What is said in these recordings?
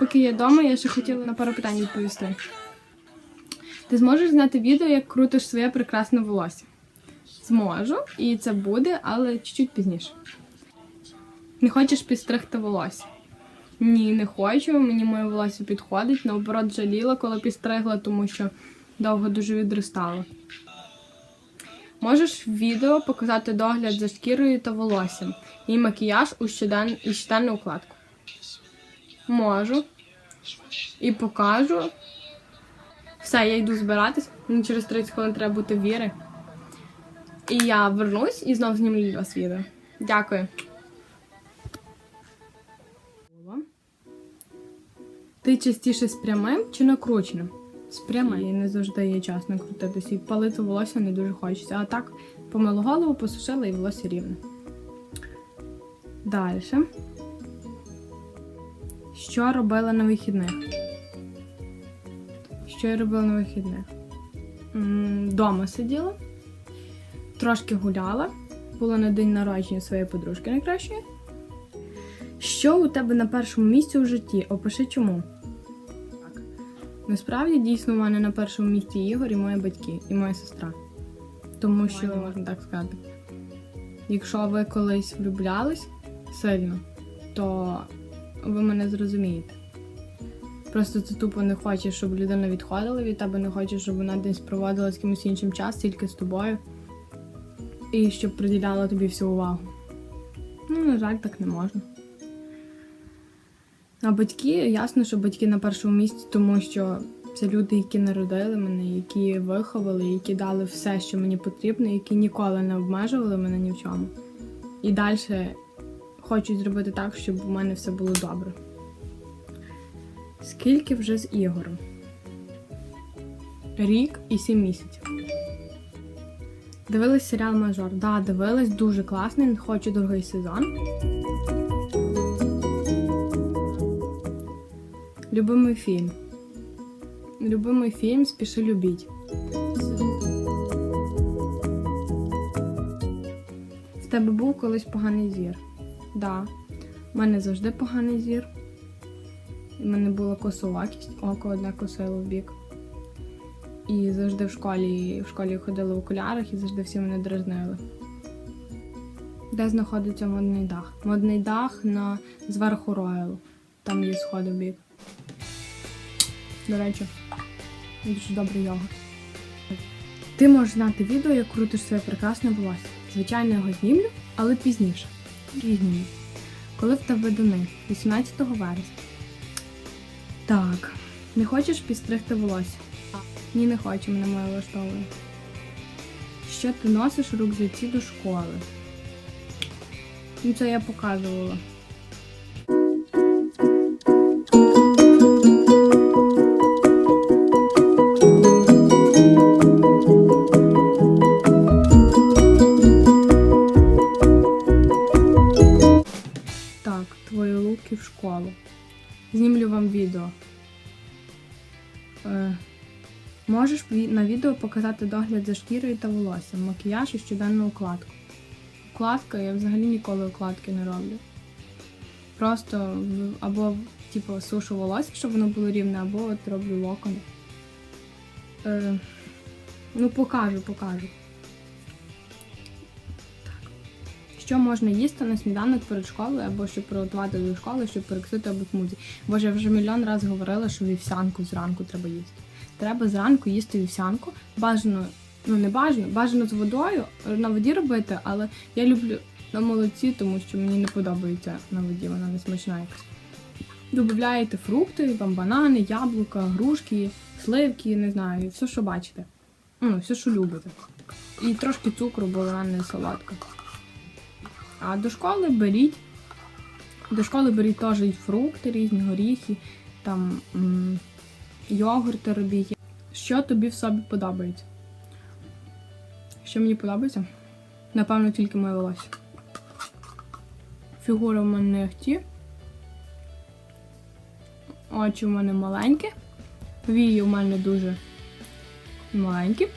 Поки я вдома, я ще хотіла на пару питань відповісти. Ти зможеш зняти відео, як крутиш своє прекрасне волосся? Зможу, і це буде, але чуть-чуть пізніше. Не хочеш підстригти волосся? Ні, не хочу. Мені моє волосся підходить. Наоборот, жаліла, коли підстригла, тому що довго дуже відростало. Можеш в відео показати догляд за шкірою та волоссям і макіяж у щоденну укладку. Можу. І покажу. Все, я йду збиратись. Через 30 хвилин треба бути віри. І я вернусь і знов знімлю для вас відео. Дякую. Ти частіше з прямим чи накрученим? З прямим. І не завжди є час накрутитися. І палити волосся не дуже хочеться. А так, помила голову, посушила і волосся рівне. Далі. Що робила на вихідних? Що я робила на вихідних? Дома сиділа, трошки гуляла, була на день народження своєї подружки найкращої. Що у тебе на першому місці у житті? Опиши чому. Так. Насправді, дійсно, у мене на першому місці Ігор і мої батьки, і моя сестра. Тому що, можна так сказати, якщо ви колись влюблялись сильно, то ви мене зрозумієте. Просто ти тупо не хочеш, щоб людина відходила від тебе, не хочеш, щоб вона десь проводила з кимось іншим час, тільки з тобою. І щоб приділяла тобі всю увагу. Ну, на жаль, так не можна. А батьки, ясно, що батьки на першому місці, тому що це люди, які народили мене, які виховали, які дали все, що мені потрібно, які ніколи не обмежували мене ні в чому. І далі хочуть зробити так, щоб у мене все було добре. Скільки вже з Ігорем? Рік і сім місяців. Дивилась серіал Мажор. Да, дивилась дуже класний, хочу другий сезон. Любимий фільм. Любимий фільм Спіши любіть. В тебе був колись поганий зір. Да. У мене завжди поганий зір. У мене була косовакість, око одне косило в бік. І завжди в школі, в школі ходила в окулярах і завжди всі мене дразнили. Де знаходиться модний дах? Модний дах на зверху роялу. Там є сходи в бік. До речі, дуже добрий йогурт. Ти можеш знати відео, як крутиш своє прекрасне волосся. Звичайно, його знімлю, але пізніше. Знімлю. Коли в тебе дани? 18 вересня. Так, не хочеш підстригти волосся? Ні, не хочу, мене моє влаштовує. Що ти носиш у рюкзаці до школи? Ну, це я показувала. Знімлю вам відео. Е, можеш на відео показати догляд за шкірою та волоссям, макіяж і щоденну укладку. Укладка, я взагалі ніколи укладки не роблю. Просто або типу, сушу волосся, щоб воно було рівне, або от роблю локони. Е, ну, покажу, покажу. Що можна їсти на сніданок перед школою, або щоб приготувати до школи, щоб перекусити або смузі. Боже, я вже мільйон разів говорила, що вівсянку зранку треба їсти. Треба зранку їсти вівсянку. Бажано, ну не бажано, бажано з водою, на воді робити, але я люблю на молоці, тому що мені не подобається на воді, вона не смачна якась. Добавляєте фрукти, там банани, яблука, грушки, сливки, не знаю, все, що бачите. Ну, все, що любите. І трошки цукру, бо вона не солодка. А до школи беріть. До школи беріть теж і фрукти, різні горіхи, там йогурти робіть. Що тобі в собі подобається? Що мені подобається? Напевно, тільки моє волосся. Фігура в мене не. Очі в мене маленькі. Вії в мене дуже маленькі.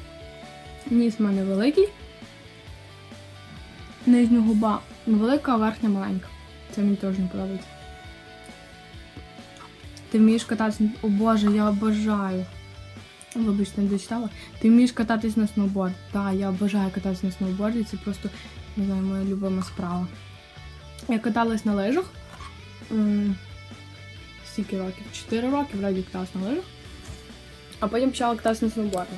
Ніс в мене великий. Нижня губа велика, верхня маленька. Це мені теж не подобається. Ти вмієш кататися. О Боже, я обожаю. Вибачте, не дочитала. Ти вмієш кататись на сноуборд. Так, я обожаю кататися на сноуборді. Це просто не знаю, моя любима справа. Я каталась на лижах. Скільки років? Чотири роки вроді каталась на лижах. А потім почала кататися на сноуборді.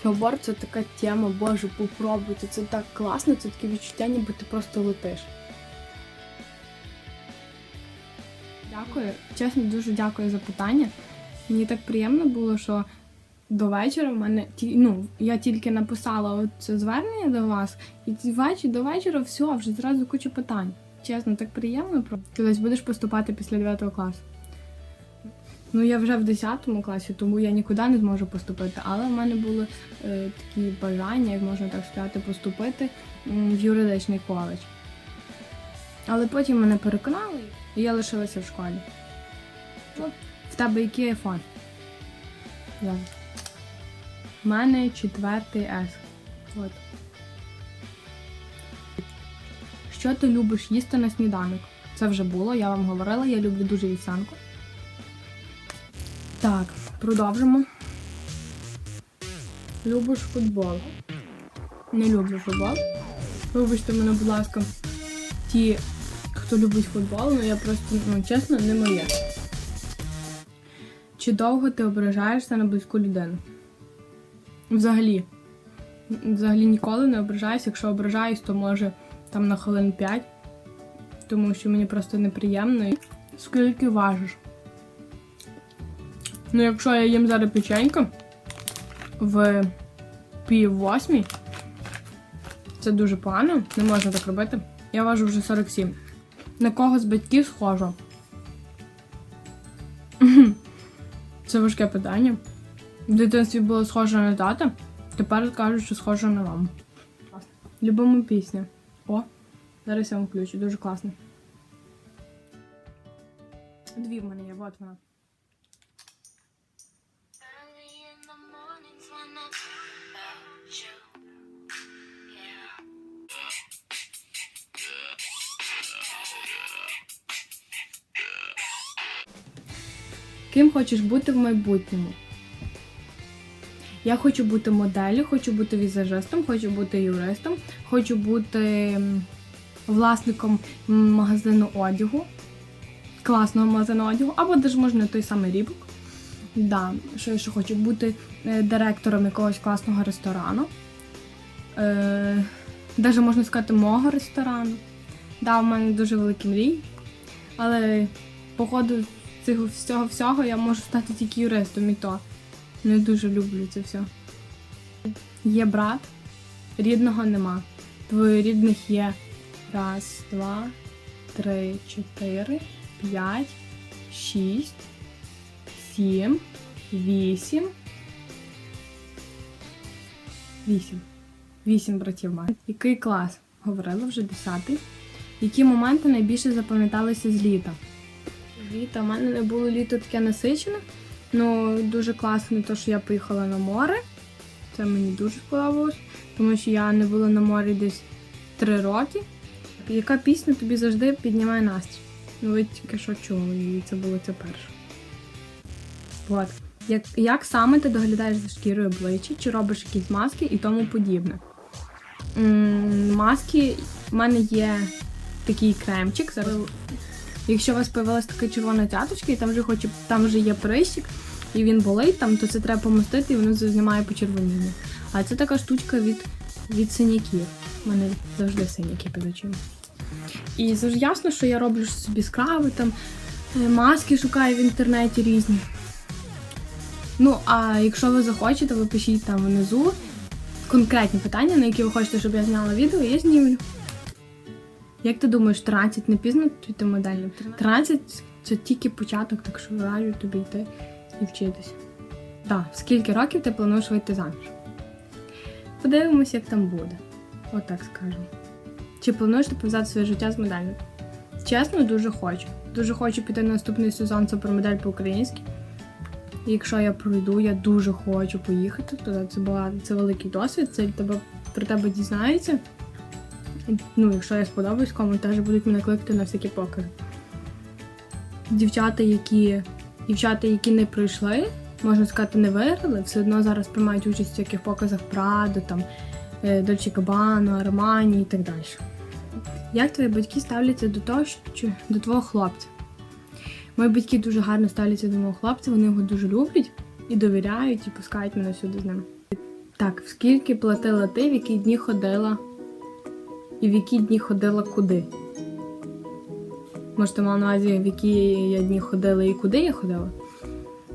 Сноуборд це така тема, боже, попробуйте. Це так класно, це таке відчуття, ніби ти просто летиш. Дякую. Чесно, дуже дякую за питання. Мені так приємно було, що до вечора в мене ну, я тільки написала це звернення до вас, і до вечора все, вже зразу куча питань. Чесно, так приємно. Ти будеш поступати після 9 класу. Ну, я вже в 10 класі, тому я нікуди не зможу поступити. Але в мене були е, такі бажання, як можна так сказати, поступити в юридичний коледж. Але потім мене переконали, і я лишилася в школі. Ну, в тебе який айфон? Я. У мене четвертий С. От. Що ти любиш їсти на сніданок? Це вже було, я вам говорила, я люблю дуже вівсянку. Так, продовжимо. Любиш футбол? Не люблю футбол. Вибачте мене, будь ласка, ті, хто любить футбол, ну я просто, ну чесно, не моє. Чи довго ти ображаєшся на близьку людину? Взагалі. Взагалі ніколи не ображаюсь. Якщо ображаюсь, то може там на хвилин 5. Тому що мені просто неприємно. Скільки важиш? Ну, якщо я їм зараз печенька в пів восьмій, це дуже погано, не можна так робити. Я важу вже 47. На кого з батьків схожа? Це важке питання. В дитинстві було схоже на тата, тепер кажуть, що схоже на маму. Любима пісня. О, зараз я вам включу, дуже класно. Дві в мене є, от вона. Ким хочеш бути в майбутньому? Я хочу бути моделлю, хочу бути візажистом, хочу бути юристом, хочу бути власником магазину одягу, класного магазину одягу, або навіть можна той самий рібок. Да, що я ще хочу бути е, директором якогось класного ресторану. Е, даже можна сказати, мого ресторану. Да, в мене дуже великі мрії. Але походу цього всього всього я можу стати тільки юристом і то. Не дуже люблю це все. Є брат, рідного нема. Двоюрідних є раз, два, три, чотири, п'ять, шість, сім, вісім. Вісім. Вісім братів маю. Який клас? Говорила вже десятий. Які моменти найбільше запам'яталися з літа? Літо. У мене не було літо таке насичене. Ну, дуже класно, те, що я поїхала на море. Це мені дуже сподобалось, тому що я не була на морі десь три роки. Яка пісня тобі завжди піднімає настрій? Ну, ви тільки що чули, і це було це перше. От. Як, як саме ти доглядаєш за шкірою обличчя, чи робиш якісь маски і тому подібне? М, маски, в мене є такий кремчик. Зараз Якщо у вас появилась така червона цяточка, і там вже хоче, там вже є прищик, і він болить там, то це треба помастити, і воно знімає почервоніння. А це така штучка від, від синяків. У мене завжди синяки під очима. І завжди ясно, що я роблю собі скраби, там е, маски шукаю в інтернеті різні. Ну, а якщо ви захочете, ви пишіть там внизу конкретні питання, на які ви хочете, щоб я зняла відео, я знімлю. Як ти думаєш, 13 не пізно піти модельним? 13 це тільки початок, так що раджу тобі йти і вчитися. Так, скільки років ти плануєш вийти заміж? Подивимось, як там буде. Отак скажемо. Чи плануєш ти пов'язати своє життя з моделлю? Чесно, дуже хочу. Дуже хочу піти на наступний сезон це про модель по-українськи. Якщо я пройду, я дуже хочу поїхати туди. Це була це великий досвід, це тебе про тебе дізнаються. Ну, якщо я сподобаюсь, кому теж будуть мене кликати на всякі покази. дівчата, які дівчата, які не прийшли, можна сказати, не виграли, все одно зараз приймають участь в всяких показах Прадо, там Дольче Габбано, Армані і так далі. Як твої батьки ставляться до того, що до твого хлопця? Мої батьки дуже гарно ставляться до мого хлопця, вони його дуже люблять і довіряють, і пускають мене сюди з ним. Так, скільки платила ти, в які дні ходила? І в які дні ходила куди? Може, ти на увазі, в які я дні ходила і куди я ходила?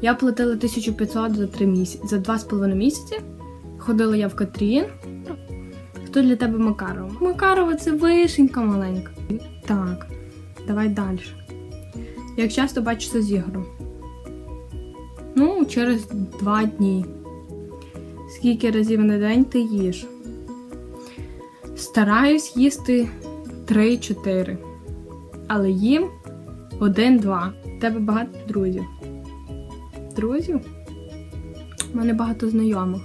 Я платила 1500 за 3 місяці, за 2,5 місяці. Ходила я в Катрін. Хто для тебе Макарова? Макарова це вишенька маленька. Так, давай далі. Як часто бачишся з Ігорем? Ну, через 2 дні. Скільки разів на день ти їш? Стараюсь їсти 3-4. Але їм один-два. У тебе багато друзів. Друзів? У мене багато знайомих,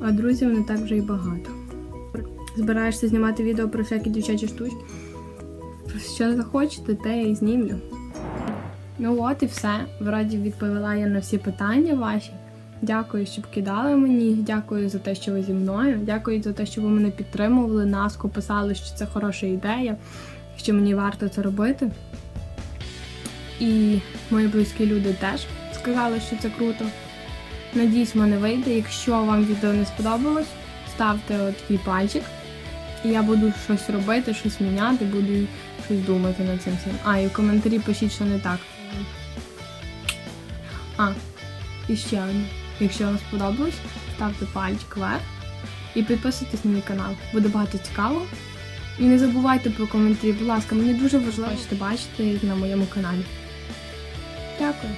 а друзів не так вже й багато. Збираєшся знімати відео про всякі дівчачі штучки? Що захочете, те я і знімлю. Ну от і все. Вроді відповіла я на всі питання ваші. Дякую, що кидали мені. Дякую за те, що ви зі мною. Дякую за те, що ви мене підтримували, наску писали, що це хороша ідея, що мені варто це робити. І мої близькі люди теж сказали, що це круто. Надіюсь, в мене вийде. Якщо вам відео не сподобалось, ставте такий пальчик. І я буду щось робити, щось міняти, буду щось думати над цим всім. А, і в коментарі пишіть, що не так. А, і ще одне. Якщо вам сподобалось, ставте пальчик вверх і підписуйтесь на мій канал. Буде багато цікавого. І не забувайте про коментарі, будь ласка, мені дуже важливо, що бачите на моєму каналі. Дякую.